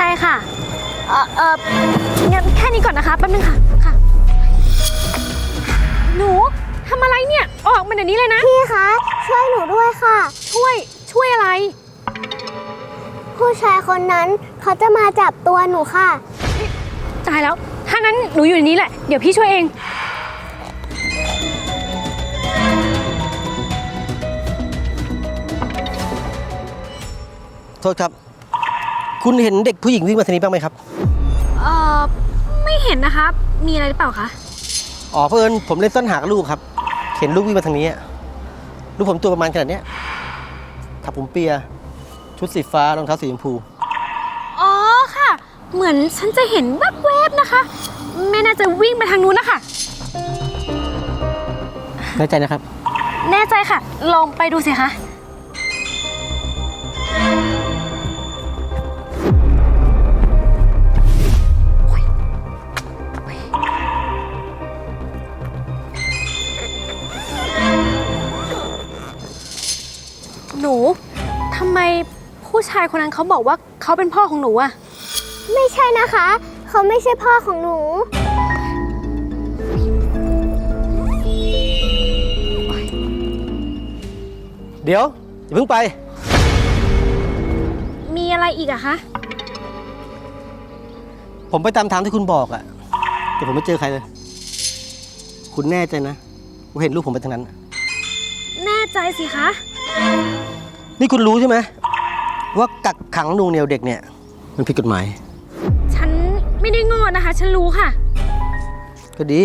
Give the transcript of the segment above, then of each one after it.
ใช่ค่ะ เออเอองั้นแค่นี้ก่อนนะคะแป๊บนึงค่ะค่ะ หนูทำอะไรเนี่ย ออกมาเดี๋ยวนี้เลยนะ พี่คะช่วยหนูด้วยค่ะ ช่วยช่วยอะไร ผู้ชายคนนั้นเขาจะมาจับตัวหนูค่ะ ตายแล้ว ถ้านั้นหนูอยู่ในนี้แหละ เดี๋ยวพี่ช่วยเอง โทษครับ คุณเห็นเด็กผู้หญิงวิ่งมาทางนี้บ้างไหมครับ เอ่อ ไม่เห็นนะคะมีอะไรหรือเปล่าคะ อ๋อเพื่อนผมเล่นซ่อนหากับลูกครับ เห็นลูกวิ่งมาทางนี้อะลูกผมตัวประมาณขนาดเนี้ยถักผมเปีย ชุดสีฟ้ารองเท้าสีชมพู อ๋อค่ะ เหมือนฉันจะเห็นแวบๆนะคะ ไม่น่าจะวิ่งไปทางนู้นนะคะ แน่ใจนะครับ แน่ใจค่ะ ลองไปดูสิคะายคนนั้นเขาบอกว่าเขาเป็นพ่อของหนูอะไม่ใช่นะคะ เขาไม่ใช่พ่อของหนู เดี๋ยวอย่าเพิ่งไป มีอะไรอีกอะคะ ผมไปตามทางที่คุณบอกอะแต่ผมไม่เจอใครเลย คุณแน่ใจนะว่าเห็นลูกผมไปทางนั้น แน่ใจสิคะ นี่คุณรู้ใช่ไหม ว่ากักขังหนูงเหนียวเด็กเนี่ย มันผิดกฎหมาย ฉันไม่ได้โง่นะคะ ฉันรู้ค่ะ ก็ดี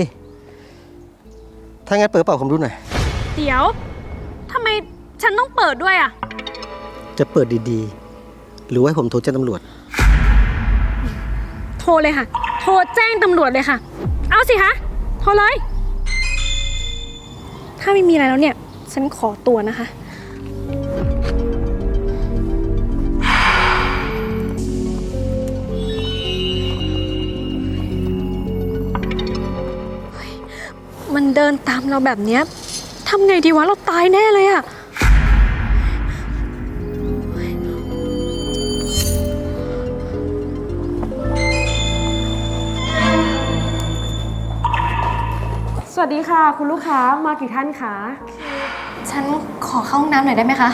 ถ้างั้นเปิดกระเป๋าผมดูหน่อย เดี๋ยวทำไมฉันต้องเปิดด้วยอะจะเปิดดีๆ หรือว่าให้ผมโทรแจ้งตำรวจ โทรเลยค่ะ โทรแจ้งตำรวจเลยค่ะ เอาสิคะ โทรเลย ถ้าไม่มีอะไรแล้วเนี่ย ฉันขอตัวนะคะ มันเดินตามเราแบบเนี้ยทำไงดีวะเราตายแน่เลยอะสวัสดีค่ะ คุณลูกค้ามากี่ท่านคะฉันขอเข้าห้องน้ำหน่อยได้ไหมคะ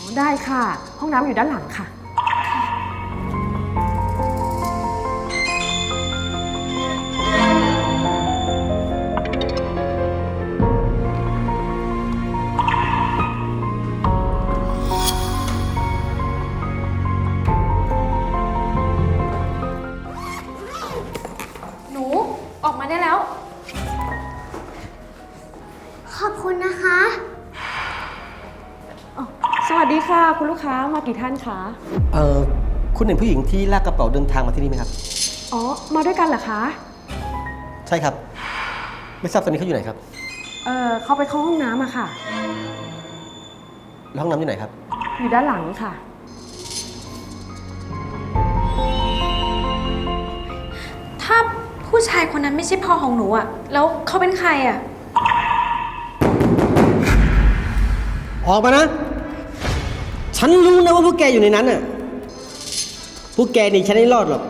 อ๋อได้ค่ะ ห้องน้ำอยู่ด้านหลังค่ะ คุณนะคะสวัสดีค่ะ คุณลูกค้ามากี่ท่านคะเออคุณเห็นผู้หญิงที่ลากกระเป๋าเดินทางมาที่นี่ไหมครับ อ๋อ มาด้วยกันเหรอคะใช่ครับ ไม่ทราบตอนนี้เขาอยู่ไหนครับเออเขาไปเข้าห้องน้ำอะค่ะ แล้วห้องน้ำอยู่ไหนครับ อยู่ด้านหลังค่ะ ถ้าผู้ชายคนนั้นไม่ใช่พ่อของหนูอะแล้วเขาเป็นใครอะ ออกมานะ ฉันรู้นะว่าพวกแกอยู่ในนั้นน่ะ พวกแกหนี่ฉันไม่รอดหรอก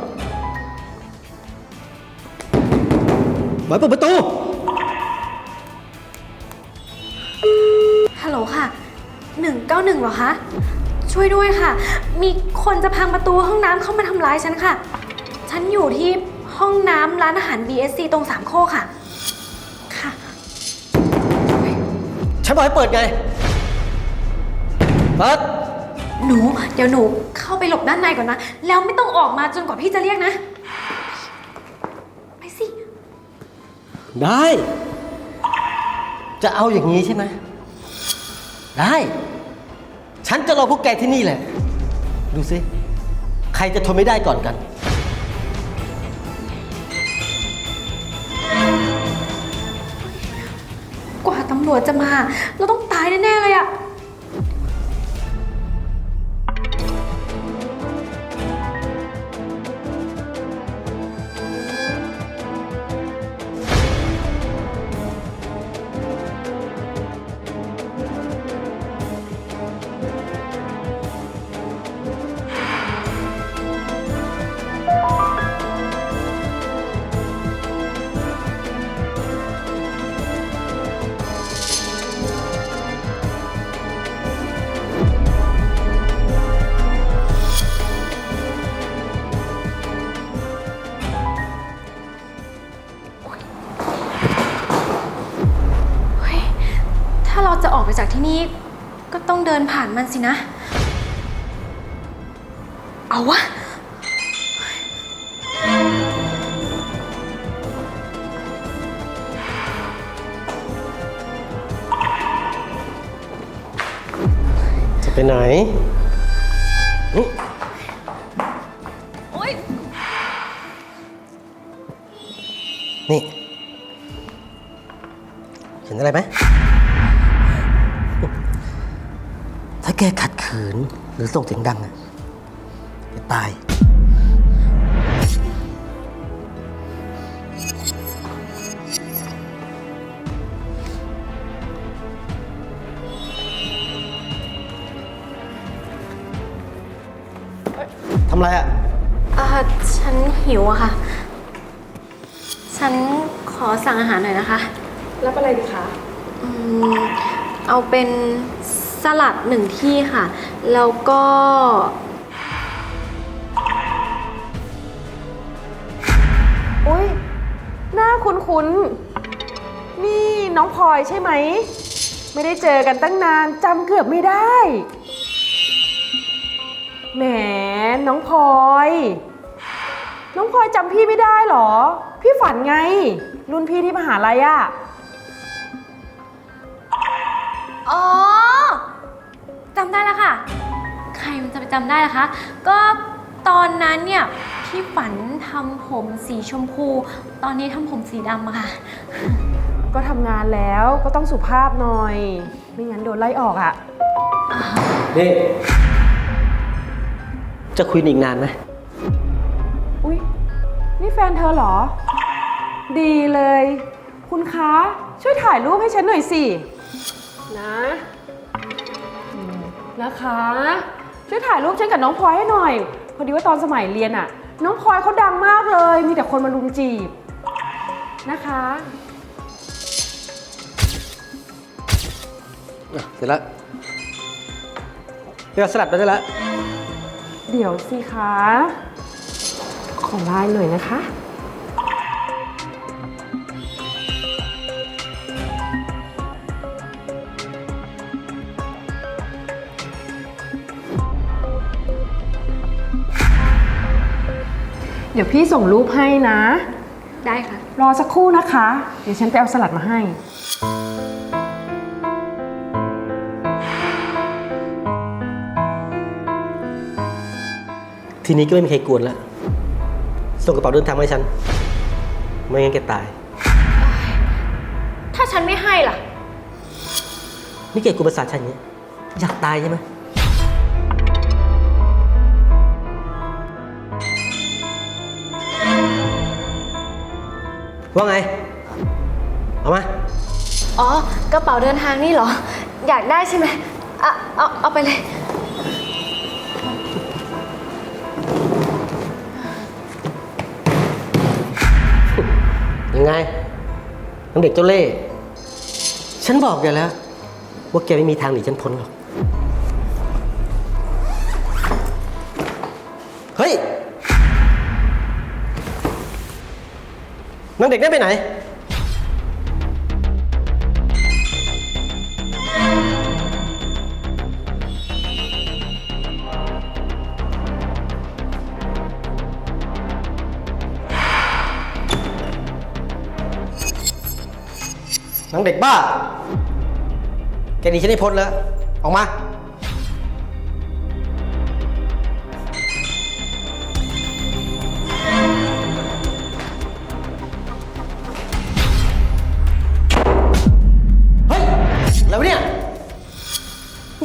หมายเปิดประตู ฮัลโหลค่ะ 191เหรอคะ ช่วยด้วยค่ะ มีคนจะพังประตูห้องน้ำเข้ามาทำร้ายฉันค่ะ ฉันอยู่ที่ห้องน้ำร้านอาหาร BSC ตรงสามโคกค่ะ ค่ะ ฉันบอกให้เปิดไง เปิดหนู เดี๋ยวหนูเข้าไปหลบด้านในก่อนนะ แล้วไม่ต้องออกมาจนกว่าพี่จะเรียกนะ ไปสิ ได้ จะเอาอย่างนี้ใช่ไหม ได้ ฉันจะรอพวกแกที่นี่แหละ ดูสิ ใครจะทนไม่ได้ก่อนกัน กว่าตำรวจจะมา เราต้องตายแน่ ๆ เลยอะ นี่ก็ต้องเดินผ่านมันสินะ เอาวะ จะไปไหนอื้อโอ๊ย นี่ เห็นอะไรไหม แกขัดขืนหรือส่งเสียงดังอะจะตาย ทำไรอะอ่าฉันหิวอะค่ะ ฉันขอสั่งอาหารหน่อยนะคะ รับอะไรดีคะ อืม เอาเป็น สลัดหนึ่งที่ค่ะ แล้วก็อุ้ยหน้าคุ้นๆ นี่น้องพลอยใช่ไหม ไม่ได้เจอกันตั้งนานจำเกือบไม่ได้ แหม น้องพลอย น้องพลอยจำพี่ไม่ได้เหรอ พี่ฝันไง รุ่นพี่ที่มหาลัยอะ อ๋อ จะไปจำได้ล่ะคะ ก็ตอนนั้นเนี่ยพี่ฝันทำผมสีชมพู ตอนนี้ทำผมสีดำอะค่ะ ก็ทำงานแล้วก็ต้องสุภาพหน่อย ไม่งั้นโดนไล่ออกอะนี่จะคุยอีกนานไหมอุ้ยนี่แฟนเธอเหรอ ดีเลย คุณคะ ช่วยถ่ายรูปให้ฉันหน่อยสิ นะอืมนะคะ ช่วยถ่ายรูปฉันกับน้องพลอยให้หน่อย พอดีว่าตอนสมัยเรียนอะน้องพลอยเขาดังมากเลย มีแต่คนมาลุมจีบนะคะ อะเสร็จแล้วเรียกสลัดไปได้แล้ว เดี๋ยวสิคะ ขอไลน์หน่อยนะคะ เดี๋ยวพี่ส่งรูปให้นะ ได้ค่ะ รอสักครู่นะคะ เดี๋ยวฉันไปเอาสลัดมาให้ ทีนี้ก็ไม่มีใครกวนแล้ว ส่งกระเป๋าเดินทางมาให้ฉัน ไม่งั้นแกตาย ถ้าฉันไม่ให้ล่ะ นี่แกกวนประสาทฉันอย่างนี้ยอยากตายใช่ไหม ว่าไง เอามา อ๋อ กระเป๋าเดินทางนี่เหรอ อยากได้ใช่ไหมอะเอาเอาไปเลย ยังไงน้องเด็กเจ้าเล่ห์ฉันบอกแกแล้ว ว่าแกไม่มีทางหนีฉันพ้นหรอก น้องเด็กได้ไปไหนนังเด็กบ้า แกหนีฉันให้พ้นแล้ว ออกมา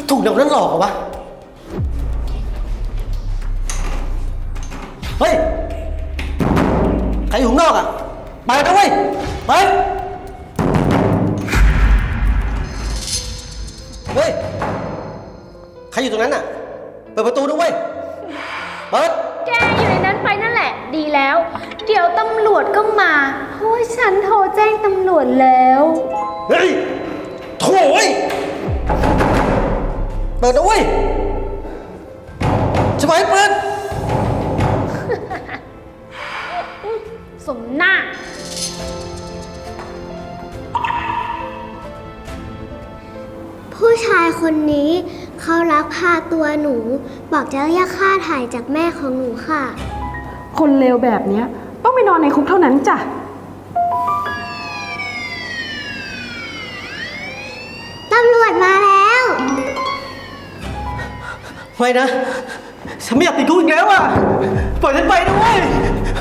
ถูกเด็กนั้นหลอกเหรอวะ เฮ้ย ใครอยู่ข้างนอกอะ ไปนะเว้ย ไป เฮ้ย ใครอยู่ตรงนั้นน่ะ เปิดประตูด้วยเปิด แกอยู่ในนั้นไปนั่นแหละ ดีแล้ว เดี๋ยวตำรวจก็มาเพราะว่าฉันโทรแจ้งตำรวจแล้ว เฮ้ยโถ่เว้ย เปิดนะเว้ยจะไปเปิด สมหน้าพคนนี้เขาลักพาตัวหนู บอกจะเรียกค่าถ่ายจากแม่ของหนูค่ะ คนเลวแบบเนี้ยต้องไปนอนในคุกเท่านั้นจ้ะ ไม่นะ ฉันไม่อยากติดคุกอีกแล้วอะ ปล่อยฉันไปนะเว้ย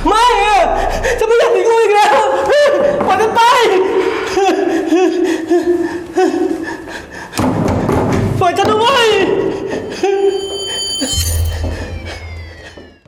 ไม่อะฉันไม่อยากติดคุกอีกแล้ว ปล่อยฉันไป ปล่อยฉันนะเว้ย